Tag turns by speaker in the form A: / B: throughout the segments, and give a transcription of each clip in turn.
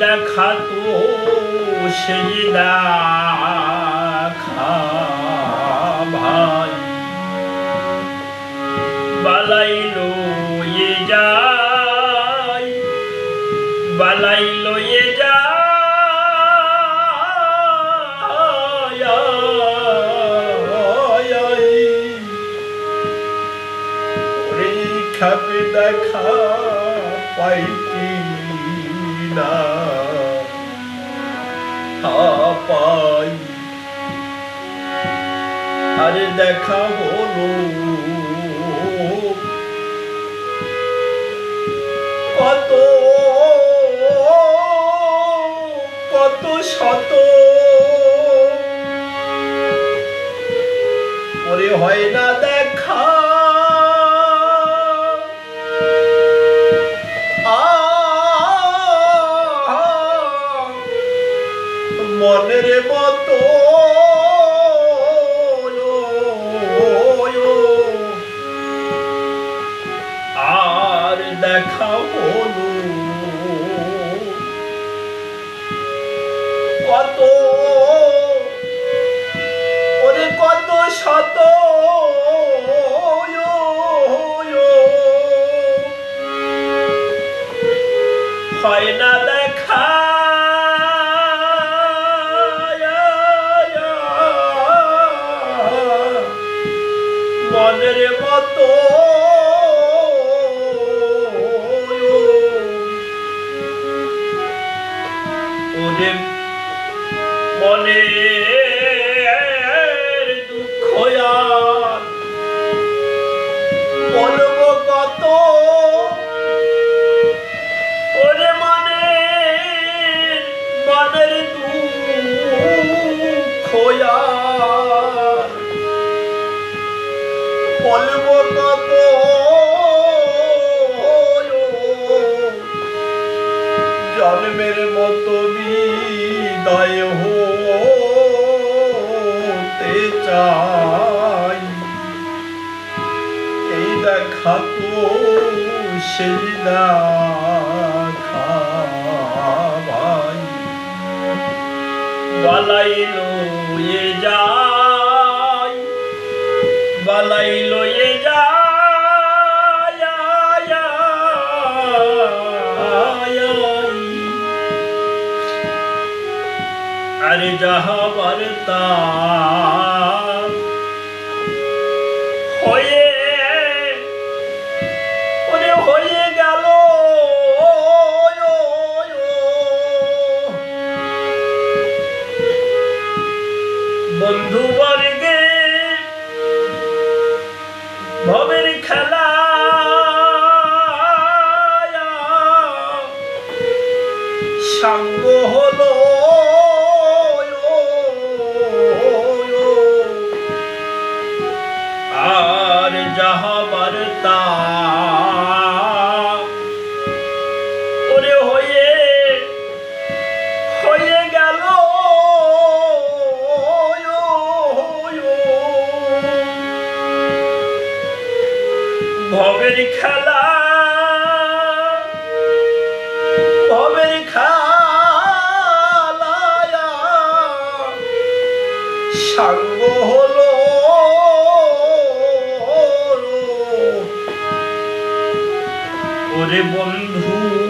A: দেখা তো সেই দেখা ভাই বালাই লয়ে যাই বালাই লয়ে যাই পরীক্ষাতে দেখা পাইতি না পাই। আরে দেখা হলো মনের মতো ওদের মনের দুঃখ বলব কত? ওরে মানে মনের দুঃখ বলব কত? জন্মের মতো বিদায় হতে চাই। এই দেখা তো সেই দেখা ভাই। বালাই লয়ে আরে যাহা তা ওরে হয়ে হয়ে গেল। ভবের খেলা ভবের খেলা সাঙ্গ হলো। ওরে বন্ধু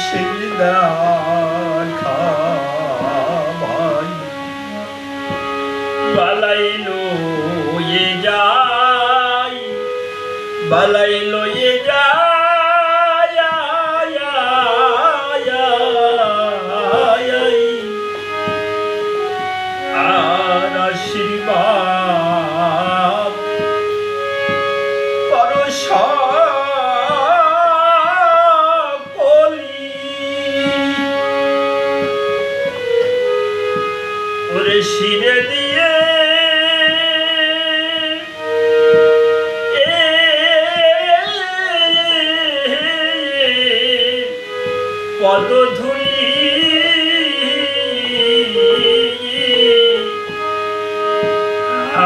A: সেই দেখা ভাই বালাই লয়ে যাই বালাই পদধূলি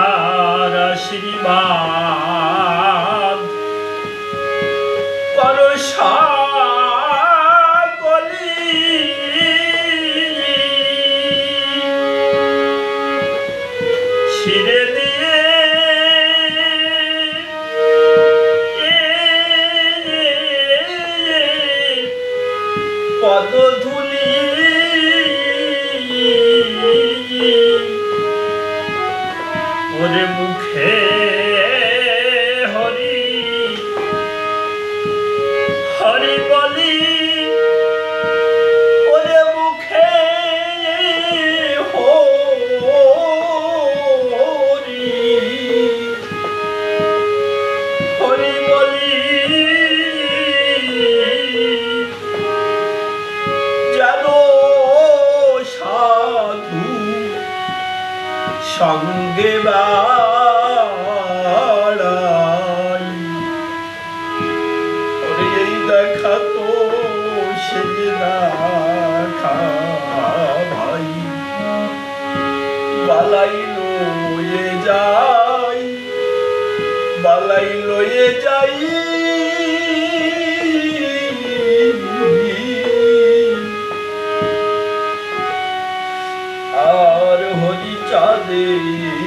A: আর আশীর্বাদ সঙ্গে বাড়াই এই দেখা তো সে দেখা ভাই। বালাই লয়ে যাই বালাই লয়ে যাই। চাঁদে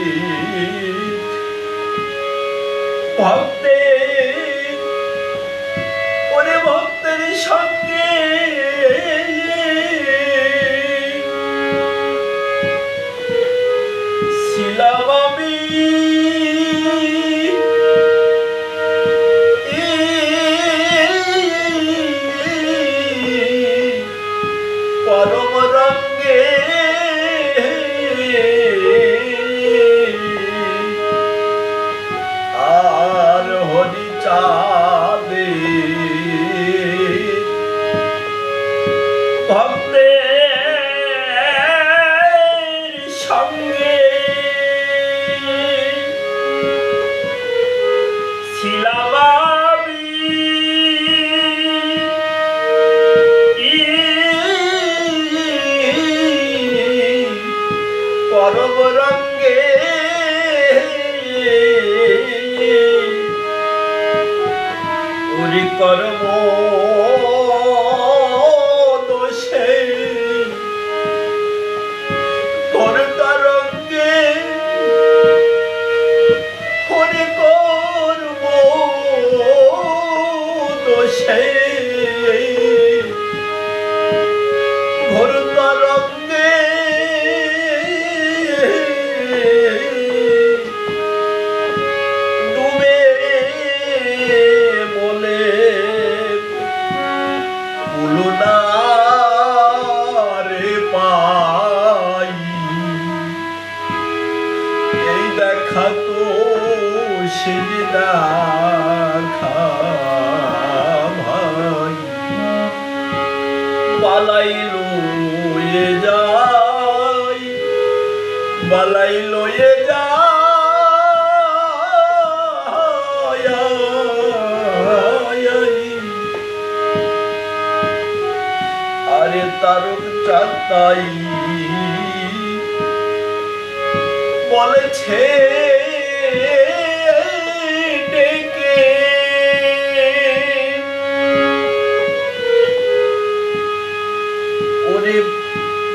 A: বালাই লয়ে যাই বালাই লয়ে আরে তারক চাতাই বলেছে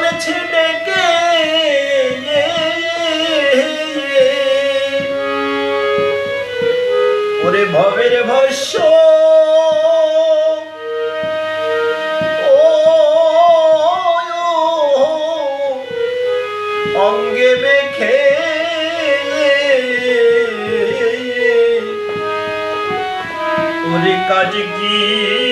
A: বলেছে ডেকে ওরে ভবের ভস্য। অঙ্গে ওরে কাজ কি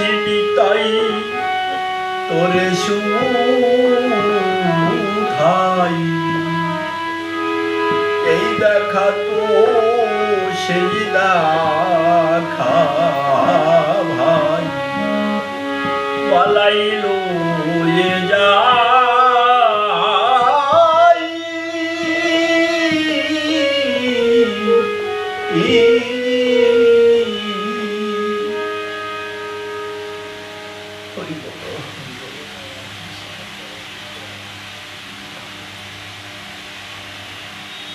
A: অশ্বিনী তাই তোরে সুখাই এই দেখা তো সেই দেখা ভাই। পালাইলো এ